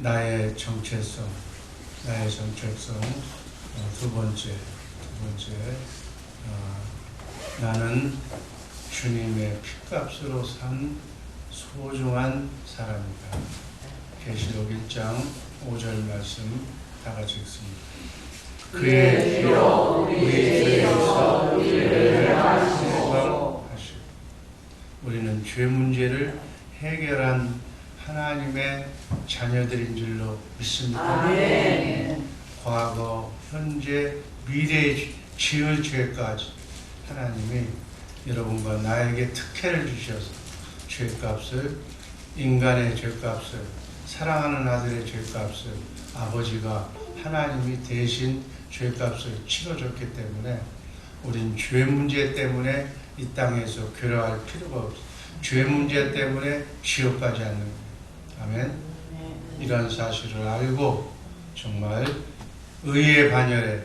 나의 정체성, 나의 정체성 어, 두 번째, 두 번째 어, 나는 주님의 피값으로 산 소중한 사람이다. 계시록 1장 5절 말씀 다 같이 읽습니다. 그의 피로 우리 죄에서 우리를 해방하시고 우리는 죄 문제를 해결한 하나님의 자녀들인 줄로 믿습니다. 과거, 현재, 미래에 지을 죄까지 하나님이 여러분과 나에게 특혜를 주셔서 죄값을 인간의 죄값을 사랑하는 아들의 죄값을 아버지가 하나님이 대신 죄값을 치러줬기 때문에 우린 죄 문제 때문에 이 땅에서 괴로워할 필요가 없어. 죄 문제 때문에 지옥 가지 않는 거예요. 아멘. 이러한 사실을 알고 정말 의의 반열에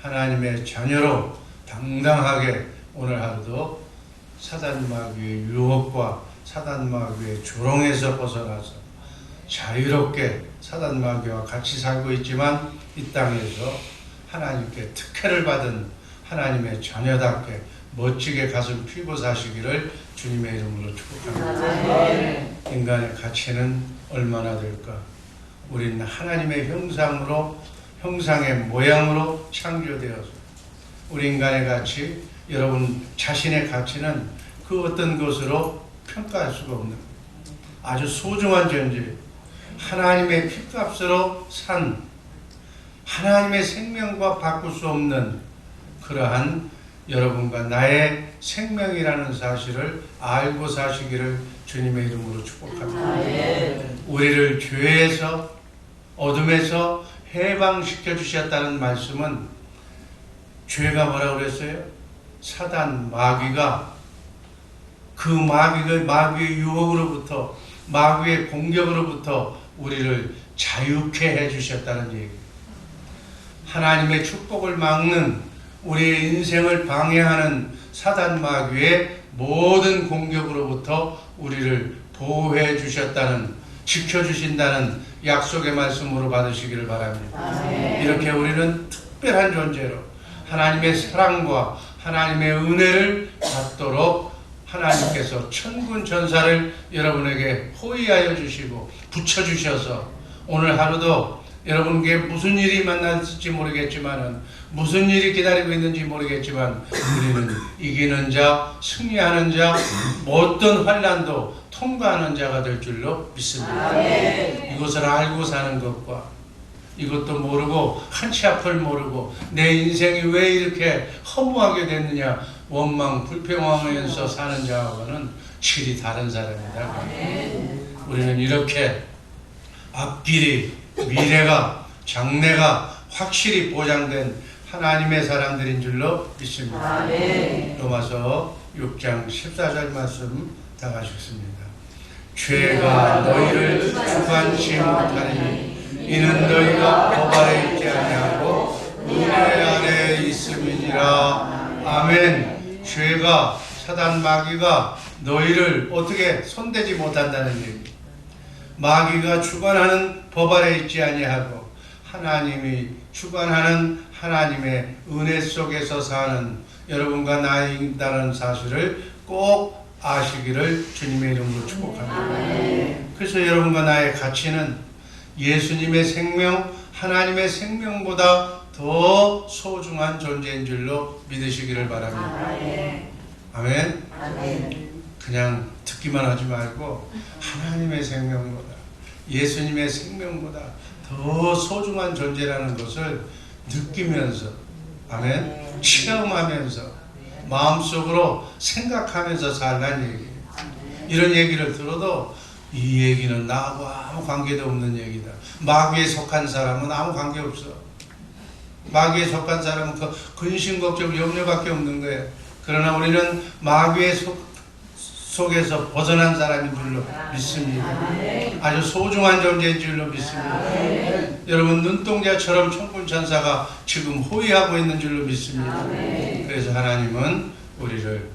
하나님의 자녀로 당당하게 오늘 하루도 사단 마귀의 유혹과 사단 마귀의 조롱에서 벗어나서 자유롭게 사단 마귀와 같이 살고 있지만 이 땅에서 하나님께 특혜를 받은 하나님의 자녀답게 멋지게 가슴 피고 사시기를 주님의 이름으로 축복합니다. 인간의 가치는 얼마나 될까? 우리는 하나님의 형상으로 형상의 모양으로 창조되어서 우리 인간의 가치, 여러분 자신의 가치는 그 어떤 것으로 평가할 수가 없는 아주 소중한 존재. 하나님의 피값으로 산 하나님의 생명과 바꿀 수 없는 그러한 여러분과 나의 생명이라는 사실을 알고 사시기를 주님의 이름으로 축복합니다. 우리를 죄에서 어둠에서 해방시켜 주셨다는 말씀은 죄가 뭐라 그랬어요? 사단 마귀가 그 마귀의 마귀의 유혹으로부터 마귀의 공격으로부터 우리를 자유케 해 주셨다는 얘기. 하나님의 축복을 막는 우리의 인생을 방해하는 사단 마귀의 모든 공격으로부터 우리를 보호해 주셨다는 지켜 주신다는 약속의 말씀으로 받으시기를 바랍니다. 이렇게 우리는 특별한 존재로 하나님의 사랑과 하나님의 은혜를 받도록 하나님께서 천군 전사를 여러분에게 호위하여 주시고 붙여 주셔서 오늘 하루도 여러분께 무슨 일이 만났을지 모르겠지만은 무슨 일이 기다리고 있는지 모르겠지만 우리는 이기는 자, 승리하는 자, 어떤 환란도 통과하는 자가 될 줄로 믿습니다. 이것을 알고 사는 것과 이것도 모르고 한치 앞을 모르고 내 인생이 왜 이렇게 허무하게 됐느냐 원망 불평하면서 사는 자하고는 질이 다른 사람이다. 우리는 이렇게 앞길이 미래가 장래가 확실히 보장된 하나님의 사람들인 줄로 믿습니다. 로마서 6장 14절 말씀 다 가셨습니다. 죄가 너희를 주관치 못하니 이는 너희가 법 아래 있지 아니하고 은혜 아래 있음이니라. 아멘. 죄가 사단 마귀가 너희를 어떻게 손대지 못한다는 얘기. 마귀가 주관하는 법 아래 있지 아니하고 하나님이 주관하는 하나님의 은혜 속에서 사는 여러분과 나이다는 사실을 꼭 아시기를 주님의 이름으로 축복합니다. 그래서 여러분과 나의 가치는 예수님의 생명, 하나님의 생명보다 더 소중한 존재인 줄로 믿으시기를 바랍니다. 아멘. 그냥 듣기만 하지 말고 하나님의 생명보다 예수님의 생명보다 더 소중한 존재라는 것을 느끼면서 아멘 체험하면서 마음속으로 생각하면서 살란 얘기예요. 이런 얘기를 들어도 이 얘기는 나하고 아무 관계도 없는 얘기다. 마귀에 속한 사람은 아무 관계 없어. 마귀에 속한 사람은 그 근심 걱정 염려밖에 없는 거예요. 그러나 우리는 마귀의 속, 속에서 벗어난 사람인 줄로 믿습니다. 아주 소중한 존재인 줄로 믿습니다. 여러분 눈동자처럼 천군 천사가 지금 호위하고 있는 줄로 믿습니다. 그래서 하나님은 우리를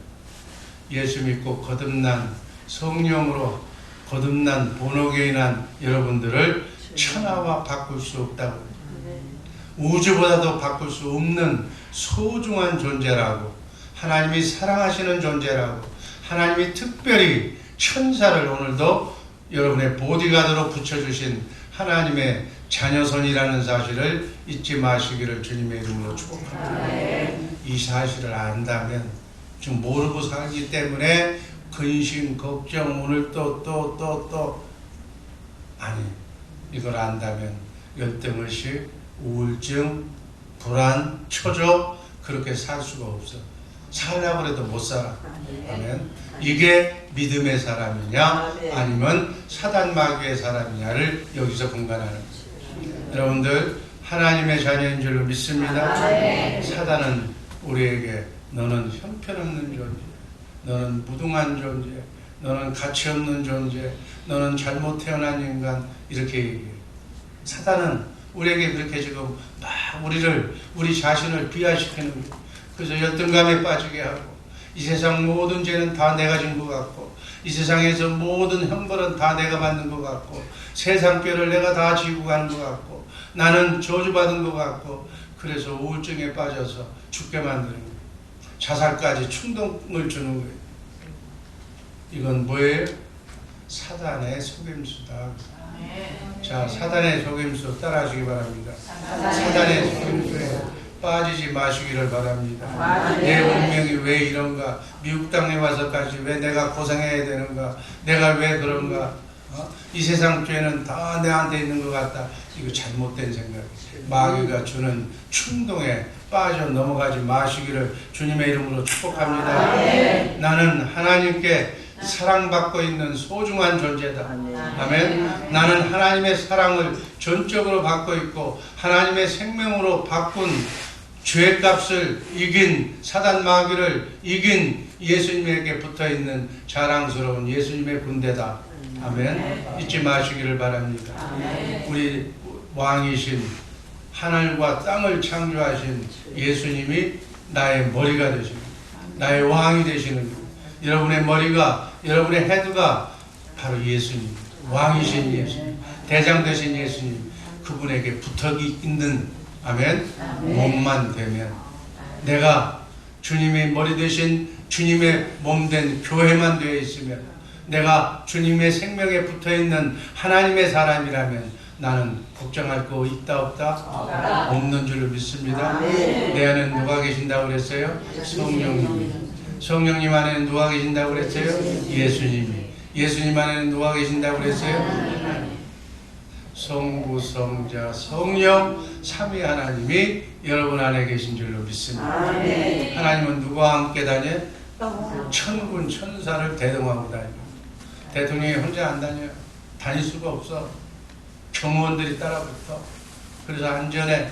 예수 믿고 거듭난 성령으로 거듭난 본어게인한 여러분들을 천하와 바꿀 수 없다고. 우주보다도 바꿀 수 없는 소중한 존재라고. 하나님이 사랑하시는 존재라고. 하나님이 특별히 천사를 오늘도 여러분의 보디가드로 붙여주신 하나님의 자녀선이라는 사실을 잊지 마시기를 주님의 이름으로 축복합니다. 이 사실을 안다면 지금 모르고 살기 때문에 근심, 걱정, 오늘 또 또 또 또 아니 이걸 안다면 열등의식, 우울증, 불안, 초조 그렇게 살 수가 없어. 살라고 해도 못 살아. 아멘. 이게 믿음의 사람이냐 아니면 사단 마귀의 사람이냐를 여기서 분간하는 거예요. 여러분들 하나님의 자녀인 줄로 믿습니다. 사단은 우리에게 너는 형편없는 존재, 너는 무등한 존재, 너는 가치 없는 존재, 너는 잘못 태어난 인간 이렇게 얘기해. 사단은 우리에게 그렇게 지금 막 우리를 우리 자신을 비하시키는 거예요. 그래서 열등감에 빠지게 하고 이 세상 모든 죄는 다 내가 진것 같고 이 세상에서 모든 형벌은 다 내가 받는 것 같고 세상 뼈를 내가 다 지고 가는 것 같고 나는 저주받은 것 같고 그래서 우울증에 빠져서 죽게 만드는 거예요. 자살까지 충동을 주는 거예요. 이건 뭐예요? 사단의 속임수다. 자, 사단의 속임수 따라하시기 바랍니다. 사단의 속임수에 빠지지 마시기를 바랍니다. 내 운명이 왜 이런가? 미국 땅에 와서까지 왜 내가 고생해야 되는가? 내가 왜 그런가? 어? 이 세상 죄는 다 내한테 있는 것 같다. 이거 잘못된 생각. 마귀가 주는 충동에 빠져 넘어가지 마시기를 주님의 이름으로 축복합니다. 나는 하나님께 사랑받고 있는 소중한 존재다. 아멘. 나는 하나님의 사랑을 전적으로 받고 있고 하나님의 생명으로 바꾼 죄값을 이긴 사단 마귀를 이긴 예수님에게 붙어 있는 자랑스러운 예수님의 군대다. 아멘. 잊지 마시기를 바랍니다. 우리 왕이신 하늘과 땅을 창조하신 예수님이 나의 머리가 되십니다. 나의 왕이 되시는. 여러분의 머리가 여러분의 헤드가 바로 예수님, 왕이신 예수님, 대장 되신 예수님, 그분에게 부탁이 있는 아멘 몸만 되면 내가 주님의 머리 되신 주님의 몸 된 교회만 되어 있으면 내가 주님의 생명에 붙어 있는 하나님의 사람이라면 나는 걱정할 거 있다 없다 없는 줄로 믿습니다. 내 안에 누가 계신다고 그랬어요? 성령님. 성령님 안에는 누가 계신다고 그랬어요? 예수님이. 예수님 안에는 누가 계신다고 그랬어요? 성부, 성자, 성령, 삼위 하나님이 여러분 안에 계신 줄로 믿습니다. 하나님은 누구와 함께 다녀? 천군 천사를 대동하고 다녀. 대통령이 혼자 안 다녀. 다닐 수가 없어. 경호원들이 따라붙어. 그래서 안전해.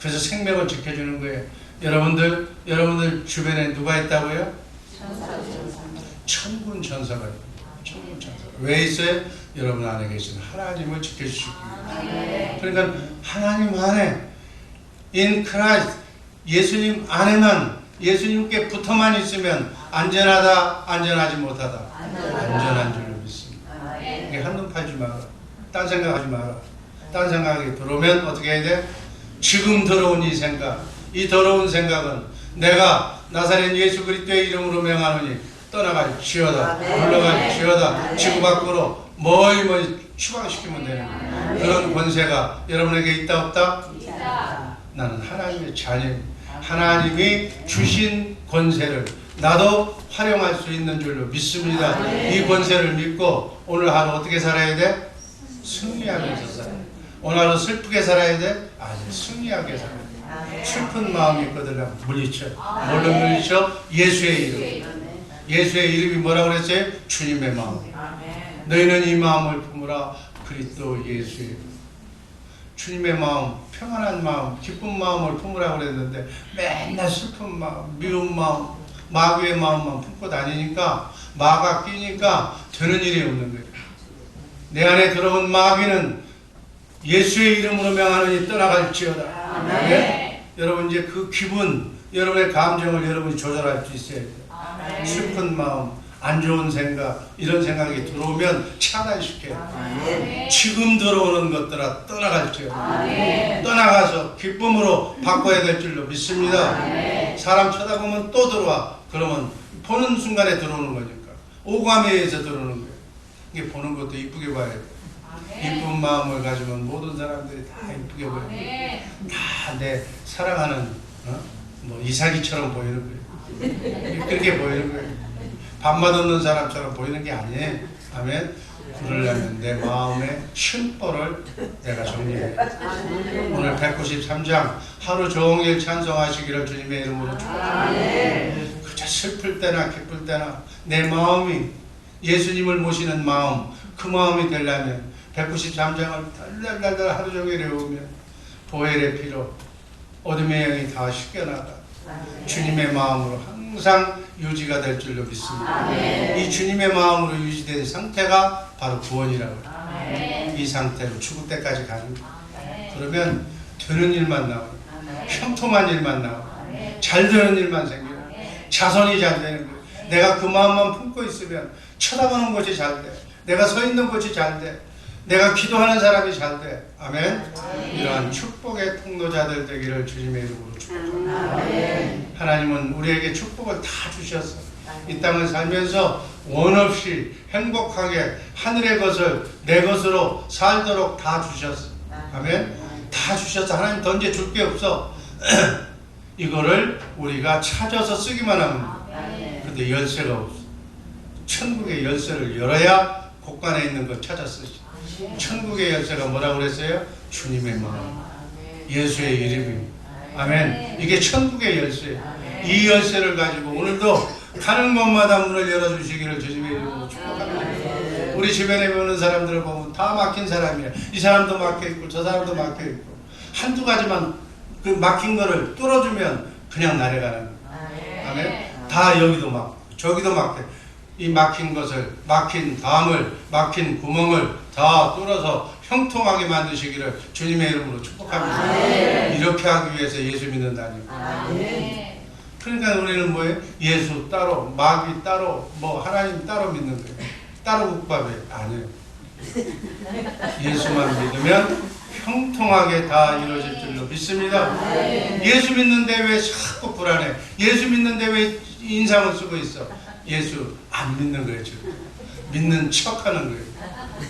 그래서 생명을 지켜주는 거예요. 여러분들, 여러분들 주변에 누가 있다고요? 천군 천사가 있어요. 천군 천사가. 왜 있어요? 여러분 안에 계신 하나님을 지켜주시기 위해. 그러니까 하나님 안에 in Christ 예수님 안에만 예수님께 붙어만 있으면 안전하다 안전하지 못하다 안전한 줄로 믿습니다. 이게 한눈 팔지 마라. 딴 생각하지 마라. 딴 생각이 들어오면 어떻게 해야 돼? 지금 들어온 이 생각, 이 더러운 생각은 내가 나사렛 예수 그리스도의 이름으로 명하노니 떠나갈 지어다, 물러갈 지어다, 지구 밖으로 멀리 멀리 추방시키면 되는 거예요. 그런 권세가 여러분에게 있다 없다? 나는 하나님의 자녀입니다. 하나님이 주신 권세를 나도 활용할 수 있는 줄로 믿습니다. 이 권세를 믿고 오늘 하루 어떻게 살아야 돼? 승리하면서 살아야 돼. 오늘 하루 슬프게 살아야 돼? 아니, 승리하게 살아야 돼. 슬픈 마음이 있거든 물리쳐. 뭘로 물리쳐? 예수의 이름. 예수의 이름이 뭐라고 그랬어요? 주님의 마음. 너희는 이 마음을 품으라 그리스도 예수의 주님의 마음, 평안한 마음, 기쁜 마음을 품으라고 그랬는데 맨날 슬픈 마음, 미운 마음, 마귀의 마음만 품고 다니니까 마가 끼니까 되는 일이 없는 거예요. 내 안에 들어온 마귀는 예수의 이름으로 명하느니 떠나갈지어다. 네? 여러분 이제 그 기분, 여러분의 감정을 여러분이 조절할 수 있어야 돼요. 슬픈 마음, 안 좋은 생각 이런 생각이 들어오면 차단시켜요. 아멘. 지금 들어오는 것들아 떠나갈지어다. 아멘. 떠나가서 기쁨으로 바꿔야 될 줄로 믿습니다. 사람 쳐다보면 또 들어와. 그러면 보는 순간에 들어오는 거니까. 오감에 의해서 들어오는 거예요. 이게 보는 것도 이쁘게 봐야 돼. 이쁜 마음을 가지면 모든 사람들이 다 이쁘게 보여요. 다 내 사랑하는 어? 뭐 이삭이처럼 보이는 거예요. 그렇게 보이는 거예요. 밥맛 없는 사람처럼 보이는 게 아니에요. 아멘. 그러려면 내 마음의 쉼벌을 내가 정리해. 오늘 193장 하루 종일 찬송하시기를 주님의 이름으로 축복합니다. 그저 슬플 때나 기쁠 때나 내 마음이 예수님을 모시는 마음 그 마음이 되려면 193장을 달달달달 하루 종일 외우면 보혈의 피로 어둠의 영이 다 씻겨나가 주님의 마음으로 항상 유지가 될 줄로 믿습니다. 이 주님의 마음으로 유지된 상태가 바로 구원이라고 해요. 이 상태로 죽을 때까지 거예요. 그러면 되는 일만 나와요. 형통한 일만 나와요. 잘 되는 일만 생겨요. 자손이 잘 되는 거예요. 내가 그 마음만 품고 있으면 쳐다보는 것이 잘 돼. 내가 서 있는 것이 잘 돼. 내가 기도하는 사람이 잘 돼. 아멘. 이러한 축복의 통로자들 되기를 주님의 이름으로 축복합니다. 하나님은 우리에게 축복을 다 주셨어. 이 땅을 살면서 원 없이 행복하게 하늘의 것을 내 것으로 살도록 다 주셨어. 아멘. 다 주셨어. 하나님 던져 줄 게 없어. 이거를 우리가 찾아서 쓰기만 하면 돼. 근데 열쇠가 없어. 천국의 열쇠를 열어야 곳간에 있는 걸 찾아 쓰지. 천국의 열쇠가 뭐라고 그랬어요? 주님의 마음. 예수의 이름이. 아멘. 이게 천국의 열쇠. 이 열쇠를 가지고 오늘도 가는 곳마다 문을 열어주시기를 주님의 이름으로 축복합니다. 우리 주변에 보는 사람들을 보면 다 막힌 사람이야. 이 사람도 막혀 있고 저 사람도 막혀 있고 한두 가지만 그 막힌 거를 뚫어주면 그냥 날아가는 거야. 아멘. 다 여기도 막 저기도 막혀. 이 막힌 것을 막힌 담을 막힌 구멍을 다 뚫어서 형통하게 만드시기를 주님의 이름으로 축복합니다. 이렇게 하기 위해서 예수 믿는다니. 그러니까 우리는 뭐예요? 예수 따로, 마귀 따로, 뭐 하나님 따로 믿는 거예요. 따로 국밥에 아니에요. 예수만 믿으면 형통하게 다 이루어질 줄로 믿습니다. 예수 믿는데 왜 자꾸 불안해? 예수 믿는데 왜 인상을 쓰고 있어? 예수 안 믿는 거예요 지금. 믿는 척 하는 거예요.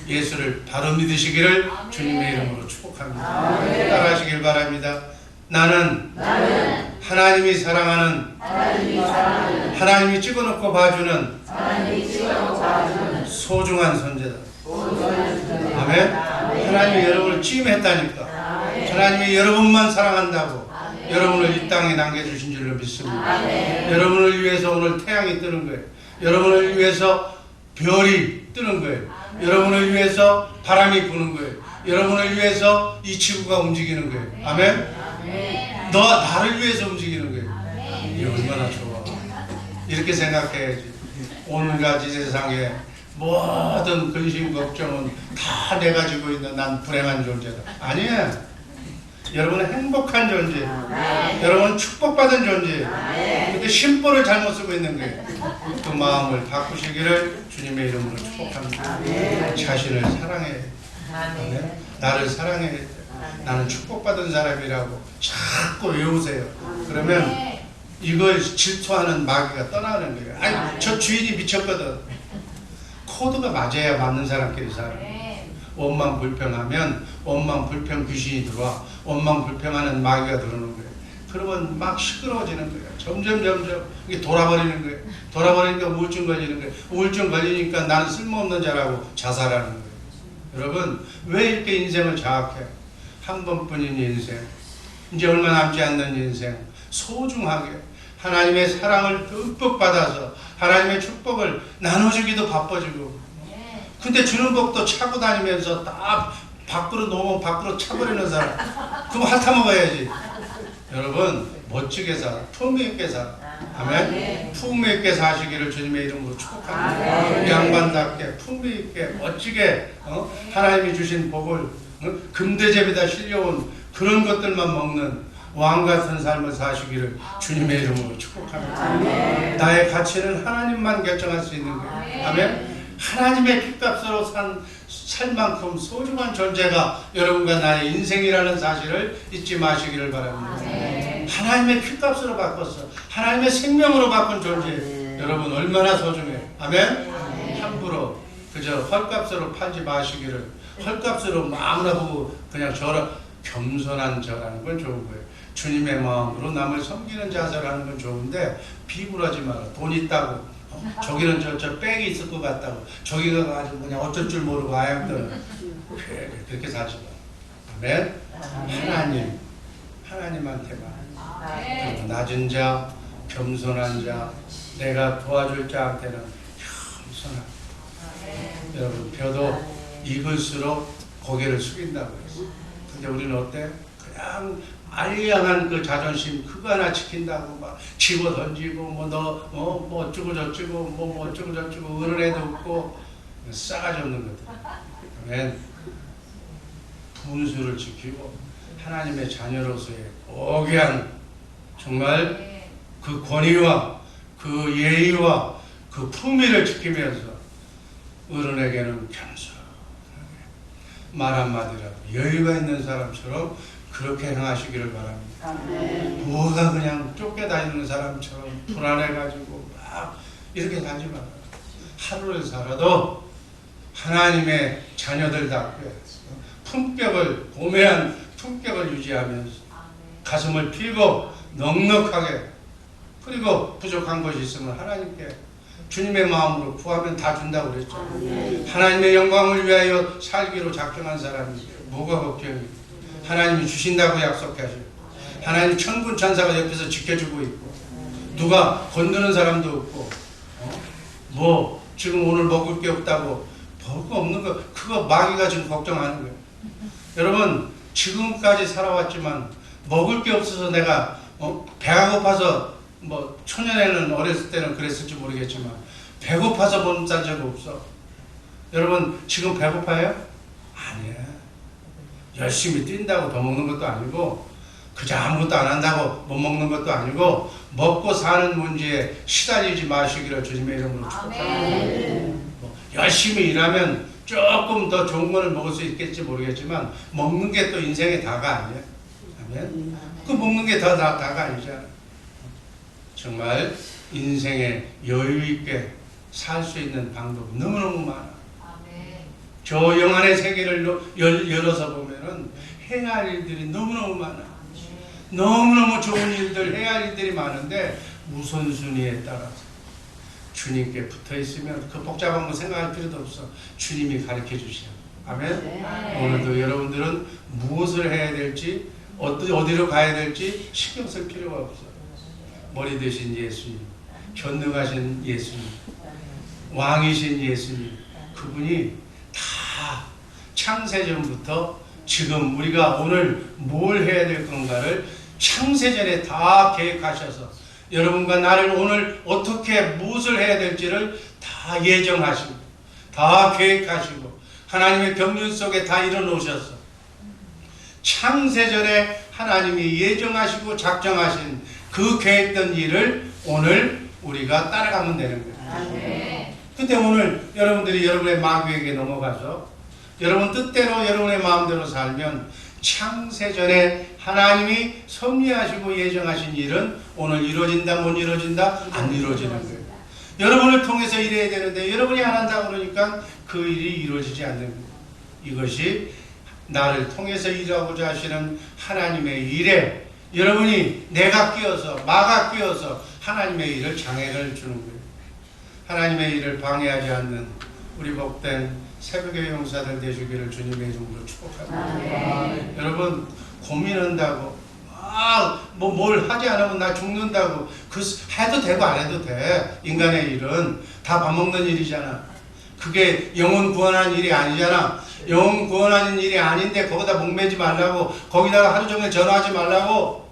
예수를 바로 믿으시기를 주님의 이름으로 축복합니다. 따라하시길 바랍니다. 나는, 하나님이 사랑하는 하나님이 찍어놓고 봐주는 소중한 존재다. 아멘. 하나님이 여러분을 찜했다니까. 하나님이 여러분만 사랑한다고. 여러분을 이 땅에 남겨주신 줄로 믿습니다. 여러분을 위해서 오늘 태양이 뜨는 거예요. 여러분을 위해서 별이 뜨는 거예요. 여러분을 위해서 바람이 부는 거예요. 여러분을 위해서 이 지구가 움직이는 거예요. 아멘. 너 나를 위해서 움직이는 거예요. 이 얼마나 좋아. 이렇게 생각해야지. 오늘까지 세상에 모든 근심 걱정은 다 내가 지고 있는 난 불행한 존재다. 아니야. 여러분은 행복한 존재. 여러분 축복받은 존재. 근데 심보를 잘못 쓰고 있는 거예요. 그 마음을 바꾸시기를 주님의 이름으로 축복합니다. 자신을 사랑해. 아멘. 나를 사랑해. 나는 축복받은 사람이라고 자꾸 외우세요. 그러면 이걸 질투하는 마귀가 떠나는 거예요. 아니, 저 주인이 미쳤거든. 코드가 맞아야 맞는 사람끼리 살아. 원망 불평하면 원망 불평 귀신이 들어와. 원망 불평하는 마귀가 들어오는 거예요. 그러면 막 시끄러워지는 거예요. 점점 점점 이게 돌아버리는 거예요. 돌아버리니까 우울증 걸리는 거예요. 우울증 걸리니까 나는 쓸모없는 자라고 자살하는 거예요. 여러분 왜 이렇게 인생을 장악해? 한 번뿐인 인생. 이제 얼마 남지 않는 인생. 소중하게 하나님의 사랑을 듬뿍 받아서 하나님의 축복을 나눠주기도 바빠지고 근데 주는 법도 차고 다니면서 딱 밖으로 놓으면 밖으로 차버리는 사람 그럼 핥아 먹어야지 여러분 멋지게 살아 품위 있게 살아 아멘 품위 있게 사시기를 주님의 이름으로 축복합니다 양반답게 품위 있게 멋지게 어? 하나님이 주신 복을 어? 금대접에다 실려온 그런 것들만 먹는 왕 같은 삶을 사시기를 주님의 이름으로 축복합니다. 나의 가치는 하나님만 결정할 수 있는 거예요. 아멘. 하나님의 핏값으로 산, 살 만큼 소중한 존재가 여러분과 나의 인생이라는 사실을 잊지 마시기를 바랍니다. 하나님의 핏값으로 바꿨어. 하나님의 생명으로 바꾼 존재. 여러분 얼마나 소중해요. 아멘. 함부로 그저 헐값으로 팔지 마시기를 헐값으로 아무나 보고 그냥 저라 겸손한 저라는 건 좋은 거예요. 주님의 마음으로 남을 섬기는 자세라는 건 좋은데 비굴하지 마라. 돈 있다고 어? 저기는 저, 저 백이 있을 것 같다고 저기가 가지고 그냥 어쩔 줄 모르고 아양들 그렇게 살지 마. 아멘. 하나님 하나님한테만 그리고 낮은 자, 겸손한 자, 내가 도와줄 자한테는 겸손한. 여러분, 벼도 익을수록 고개를 숙인다고 했어. 근데 우리는 어때? 그냥 알량한 그 자존심 그거 하나 지킨다고 막 집어 던지고 뭐너뭐 어쩌고 저쩌고 뭐, 뭐 어쩌고 저쩌고 어른애도 없고 싸가지 없는 것들. 분수를 지키고 하나님의 자녀로서의 고귀한 정말 그 권위와 그 예의와 그 품위를 지키면서 어른에게는 겸손하게 말 한마디라도 여유가 있는 사람처럼 그렇게 행하시기를 바랍니다. 뭐가 그냥 쫓겨다니는 사람처럼 불안해가지고 막 이렇게 다니지 말아요. 하루를 살아도 하나님의 자녀들답게 품격을 고매한 품격을 유지하면서 가슴을 피고 넉넉하게 그리고 부족한 것이 있으면 하나님께 주님의 마음으로 구하면 다 준다고 그랬죠. 하나님의 영광을 위하여 살기로 작정한 사람이 뭐가 걱정이? 하나님이 주신다고 약속하시고 하나님 천군 천사가 옆에서 지켜주고 있고 누가 건드는 사람도 없고 어? 뭐 지금 오늘 먹을 게 없다고 먹을 거 없는 거 그거 마귀가 지금 걱정하는 거예요. 여러분 지금까지 살아왔지만 먹을 게 없어서 내가 어? 배가 고파서 뭐 초년에는 어렸을 때는 그랬을지 모르겠지만 배고파서 몸싼 적 없어. 여러분 지금 배고파요? 아니야. 열심히 뛴다고 더 먹는 것도 아니고 그저 아무것도 안 한다고 못 먹는 것도 아니고 먹고 사는 문제에 시달리지 마시기를 주님의 이름으로 축복합니다. 뭐 열심히 일하면 조금 더 좋은 거를 먹을 수 있겠지 모르겠지만 먹는 게 또 인생의 다가 아니야. 아멘. 그 먹는 게더 다가 아니잖아. 정말 인생에 여유 있게 살 수 있는 방법 너무너무 많아. 저 영안의 세계를 열, 열어서 보면은 행할 일들이 너무너무 많아. 너무너무 좋은 일들, 해야 할 일들이 많은데 우선순위에 따라서 주님께 붙어 있으면 그 복잡한 거 생각할 필요도 없어. 주님이 가르쳐 주시오. 아멘. 오늘도 여러분들은 무엇을 해야 될지 어디, 어디로 가야 될지 신경 쓸 필요가 없어. 머리 대신 예수님, 전능하신 예수님, 왕이신 예수님, 그분이 다 창세전부터 지금 우리가 오늘 뭘 해야 될 건가를 창세전에 다 계획하셔서 여러분과 나를 오늘 어떻게 무엇을 해야 될지를 다 예정하시고 다 계획하시고 하나님의 경륜 속에 다 이뤄놓으셔서 창세전에 하나님이 예정하시고 작정하신 그 계획된 일을 오늘 우리가 따라가면 되는 거예요. 근데 오늘 여러분들이 여러분의 마귀에게 넘어가서 여러분 뜻대로 여러분의 마음대로 살면 창세전에 하나님이 섭리하시고 예정하신 일은 오늘 이루어진다 못 이루어진다 안 이루어지는 거예요. 여러분을 통해서 일해야 되는데 여러분이 안 한다 그러니까 그 일이 이루어지지 않는 거예요. 이것이 나를 통해서 일하고자 하시는 하나님의 일에 여러분이 내가 끼어서 마가 끼어서 하나님의 일을 장애를 주는 거예요. 하나님의 일을 방해하지 않는 우리 복된 새벽의 용사들 되시기를 주님의 이름으로 축복합니다. 여러분 고민한다고 막뭐 뭘 하지 않으면 나 죽는다고 그 해도 되고 안 해도 돼 인간의 일은 다 밥 먹는 일이잖아. 그게 영혼 구원하는 일이 아니잖아. 영혼 구원하는 일이 아닌데 거기다 목매지 말라고 거기다가 하루 종일 전화하지 말라고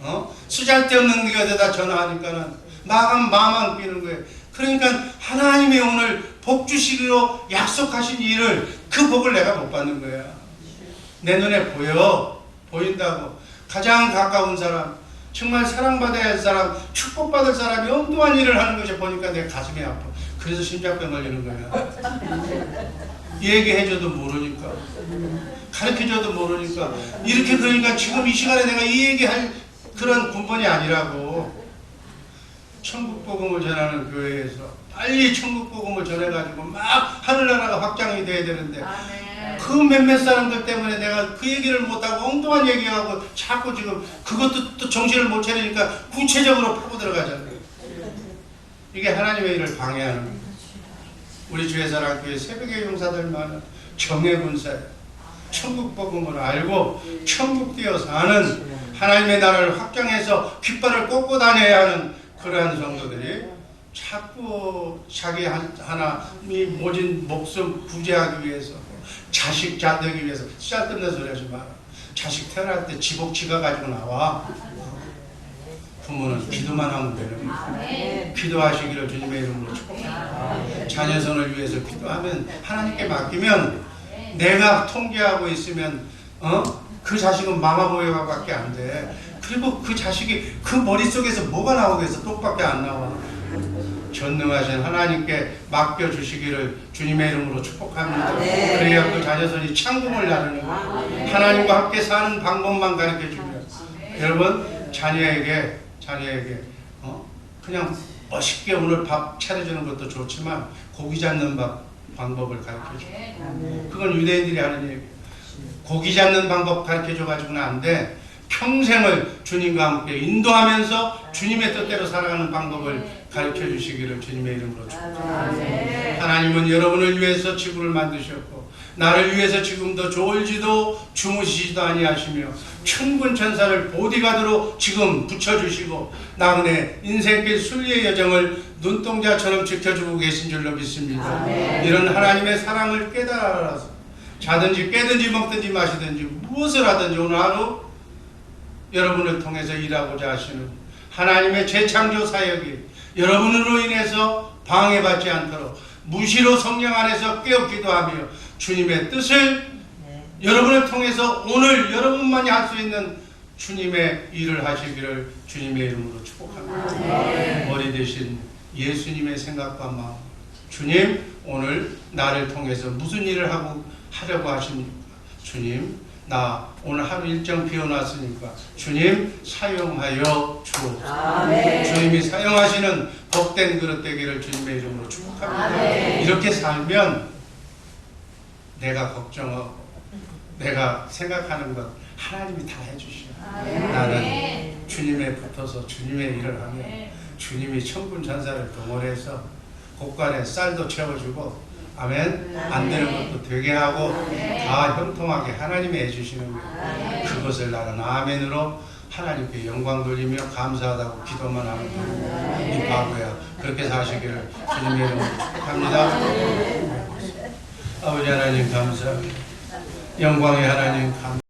어? 쓰잘데없는 게 어디다 전화하니까는 마음 마음 안 끼는 거예요. 그러니까 하나님이 오늘 복 주시기로 약속하신 일을 그 복을 내가 못 받는 거야. 내 눈에 보여 보인다고 가장 가까운 사람, 정말 사랑받아야 할 사람, 축복받을 사람이 엉뚱한 일을 하는 것을 보니까 내 가슴이 아파. 그래서 심장병 걸리는 거야. 얘기해줘도 모르니까. 가르쳐줘도 모르니까. 이렇게 그러니까 지금 이 시간에 내가 이 얘기할 그런 군번이 아니라고. 천국 복음을 전하는 교회에서 빨리 천국 복음을 전해가지고 막 하늘나라가 확장이 돼야 되는데 아멘. 그 몇몇 사람들 때문에 내가 그 얘기를 못하고 엉뚱한 얘기하고 자꾸 지금 그것도 또 정신을 못 차리니까 구체적으로 파고 들어가잖아요. 이게 하나님의 일을 방해하는 거예요. 우리 주의사랑교회 새벽의 용사들 많은 정예군사에 천국 복음을 알고 천국 되어 사는 하나님의 나라를 확장해서 깃발을 꽂고 다녀야 하는 그러한 성도들이 자꾸 자기 한- 하나님이 모진 목숨 구제하기 위해서 자식 잘 되기 위해서 쓸데없는 소리 하지 마라. 자식 태어날 때 지복 지가 가지고 나와. 부모는 기도만 하면 되는 거야. 기도하시기를 주님의 이름으로 축복합니다. 자녀선을 위해서 기도하면 하나님께 맡기면 내가 통제하고 있으면 어? 그 자식은 마마보여밖에 안 돼. 그리고 그 자식이 그 머릿속에서 뭐가 나오겠어? 똑밖에 안 나와. 전능하신 하나님께 맡겨 주시기를 주님의 이름으로 축복합니다. 네. 그래야 그 자녀선이 창공을 나누는 거예요. 하나님과 함께 사는 방법만 가르쳐 주면 여러분 자녀에게 자녀에게 어? 그냥 멋있게 오늘 밥 차려주는 것도 좋지만 고기 잡는 밥 방법을 가르쳐 줘. 그건 유대인들이 하는 얘기. 고기 잡는 방법 가르쳐 줘 가지고는 안 돼. 평생을 주님과 함께 인도하면서 주님의 뜻대로 살아가는 방법을 가르쳐 주시기를 주님의 이름으로 축복합니다. 하나님은 여러분을 위해서 지구를 만드셨고 나를 위해서 지금도 졸지도 주무시지도 아니하시며 천군 천사를 보디가드로 지금 붙여주시고 나그네 인생길 순리의 여정을 눈동자처럼 지켜주고 계신 줄로 믿습니다. 이런 하나님의 사랑을 깨달아서 자든지 깨든지 먹든지 마시든지 무엇을 하든지 오늘 하루 여러분을 통해서 일하고자 하시는 하나님의 재창조 사역이 여러분으로 인해서 방해받지 않도록 무시로 성령 안에서 깨어 기도하며 주님의 뜻을 여러분을 통해서 오늘 여러분만이 할 수 있는 주님의 일을 하시기를 주님의 이름으로 축복합니다. 머리 대신 예수님의 생각과 마음. 주님, 오늘 나를 통해서 무슨 일을 하고 하려고 하십니까? 주님, 나 오늘 하루 일정 비워놨으니까 주님 사용하여 주옵소서. 주님이 사용하시는 복된 그릇 되기를 주님의 이름으로 축복합니다. 아멘. 이렇게 살면 내가 걱정하고 내가 생각하는 것 하나님이 다 해주시오. 나는 주님에 붙어서 주님의 일을 하면 주님이 천군 천사를 동원해서 곳간에 쌀도 채워주고 아멘 안 되는 것도 되게 하고 다 형통하게 하나님이 해주시는 거예요. 그것을 나는 아멘으로 하나님께 영광 돌리며 감사하다고 기도만 하면 돼요. 이 바보야 그렇게 사시기를 주님의 이름으로 축복합니다. 아버지 하나님 감사합니다. 영광의 하나님 감.